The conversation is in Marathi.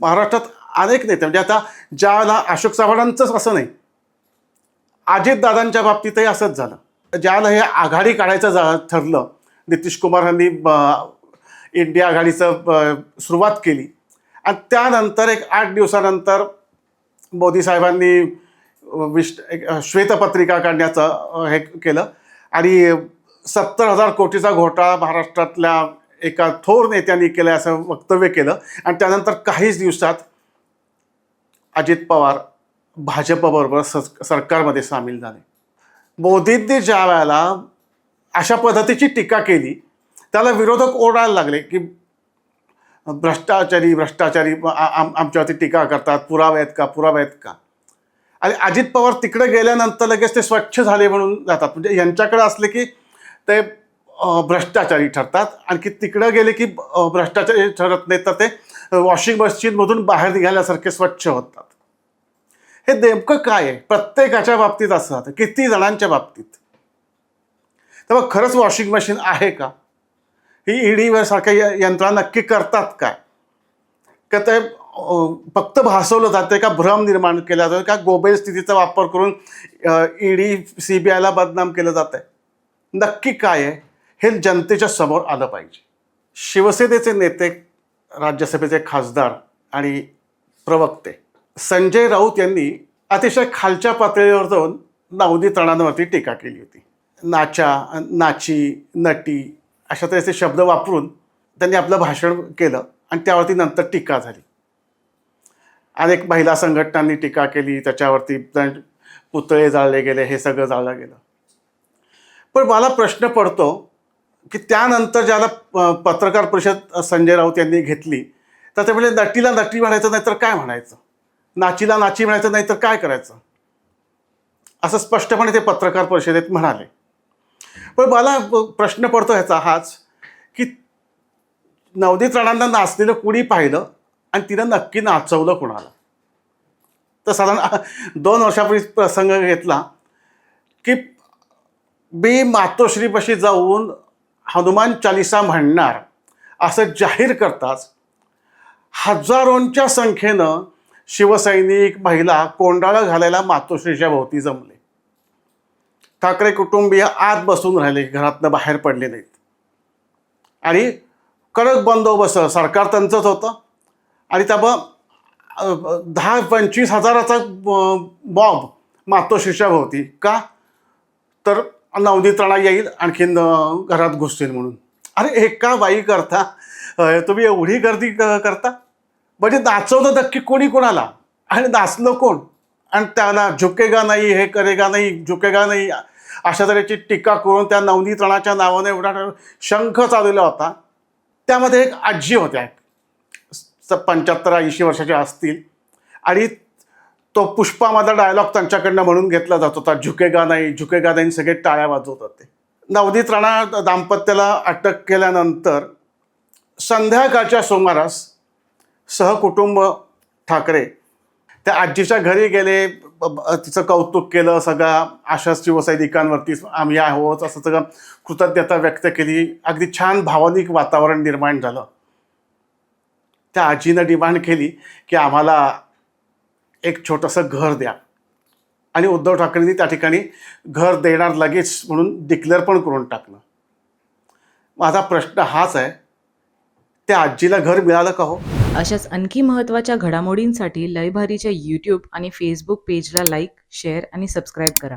महाराष्ट्रात अनेक नेते म्हणजे आता ज्याला अशोक चव्हाणांचंच असं नाही अजितदादांच्या बाबतीतही असंच झालं. ज्याला हे आघाडी काढायचं जा ठरलं नितीश कुमार यांनी ब- इंडिया आघाडीचं सुरुवात केली. आणि त्यानंतर एक आठ दिवसानंतर मोदी साहेबांनी विश एक श्वेतपत्रिका काढण्याचं हे केलं. आणि सत्तर हजार कोटीचा घोटाळा महाराष्ट्रातल्या एका थोर नेत्यांनी केलं असं वक्तव्य केलं. आणि त्यानंतर काहीच दिवसात अजित पवार भाजपबरोबर सस सरकारमध्ये सामील झाले. मोदींनी ज्या वेळेला अशा पद्धतीची टीका केली त्याला विरोधक ओरडायला लागले की भ्रष्टाचारी भ्रष्टाचारी आम आमच्यावरती टीका करतात पुरावे आहेत का पुरावे आहेत का? आणि अजित पवार तिकडे गेल्यानंतर लगेच ते स्वच्छ झाले म्हणून जातात. म्हणजे यांच्याकडे असले की ते भ्रष्टाचारी ठरतात. आणखी तिकडं गेले की भ्रष्टाचारी ठरत नाही तर ते वॉशिंग मशीनमधून बाहेर निघाल्यासारखे स्वच्छ होतात. हे नेमकं काय आहे? प्रत्येकाच्या बाबतीत असं किती जणांच्या बाबतीत? तेव्हा खरंच वॉशिंग मशीन आहे का? ही ईडीवर सारख्या य- यंत्रणा नक्की करतात काय का ते फक्त भासवलं जातं का? भ्रम निर्माण केला जातो का? गोबेल स्थितीचा वापर करून ईडी सी बी आयला बदनाम केलं जात आहे नक्की काय आहे? हे जनतेच्या समोर आलं पाहिजे. शिवसेनेचे नेते राज्यसभेचे खासदार आणि प्रवक्ते संजय राऊत यांनी अतिशय खालच्या पातळीवर जाऊन नावनीतणांवरती टीका केली होती. नाचा नाची नटी अशा तऱ्हेचे शब्द वापरून त्यांनी आपलं भाषण केलं आणि त्यावरती नंतर टीका झाली. अनेक महिला संघटनांनी टीका केली त्याच्यावरती पुतळे जाळले गेले हे सगळं जाळलं गेलं. पण मला प्रश्न पडतो की त्यानंतर ज्याला पत्रकार परिषद संजय राऊत यांनी घेतली तर ते म्हणजे नटीला नटी म्हणायचं नाही तर काय म्हणायचं? नाचीला नाची म्हणायचं नाही तर काय करायचं? असं स्पष्टपणे ते पत्रकार परिषदेत म्हणाले. पण मला प्रश्न पडतो ह्याचा हाच की नवदीत राणांना नाचलेलं कुणी पाहिलं आणि तिनं नक्की नाचवलं कुणाला? तर साधारण दोन वर्षापूर्वी प्रसंग घेतला की मी मातोश्रीपाशी जाऊन हनुमान चालिसा म्हणणार असं जाहीर करताच हजारोंच्या संख्येनं शिवसैनिक महिला कोंडाळं घालायला मातोश्रीच्या भोवती जमले. ठाकरे कुटुंबीय आत बसून राहिले घरातनं बाहेर पडले नाहीत. आणि कडक बंदोबस्त सरकार त्यांचंच होतं. आणि त्यामुळं दहा पंचवीस हजाराचा बॉम्ब मातोश्रीच्या भोवती. का? तर नवदी राणा येईल आणखीन घरात घुसतील म्हणून. अरे एका बाई करता तुम्ही एवढी गर्दी क- करता? म्हणजे नाचवलं नक्की कोणी कोणाला? आणि नाचलं कोण? आणि त्याला झुकेगा नाही हे करेगा नाही झुकेगा नाही अशा तऱ्हेची टीका करून त्या नवनी तणाच्या नावाने एवढा शंख चाललेला होता. त्यामध्ये एक आजी होत्या. पंच्याहत्तर ऐंशी वर्षाच्या असतील. आणि तो पुष्पामधला डायलॉग त्यांच्याकडनं म्हणून घेतला जात होता. झुकेगा नाही झुकेगा नाही सगळे टाळ्या वाजवत होते. नवदीत राणा दाम्पत्याला अटक केल्यानंतर संध्याकाळच्या सुमारास सहकुटुंब ठाकरे त्या आजीच्या घरी गेले तिचं कौतुक केलं सगळं आशा शिवसैनिकांवरती आम्ही आहोत असं सगळं कृतज्ञता व्यक्त केली. अगदी छान भावनिक वातावरण निर्माण झालं. त्या आजीनं डिमांड केली की आम्हाला एक छोटंसं घर द्या. आणि उद्धव ठाकरेंनी त्या ठिकाणी घर देणार लगेच म्हणून डिक्लेअर पण करून टाकलं. माझा प्रश्न हाच आहे त्या आजीला घर मिळालं का हो? अशाच आणखी महत्त्वाच्या घडामोडींसाठी लयभारीच्या यूट्यूब आणि फेसबुक पेजला लाईक शेअर आणि सबस्क्राईब करा.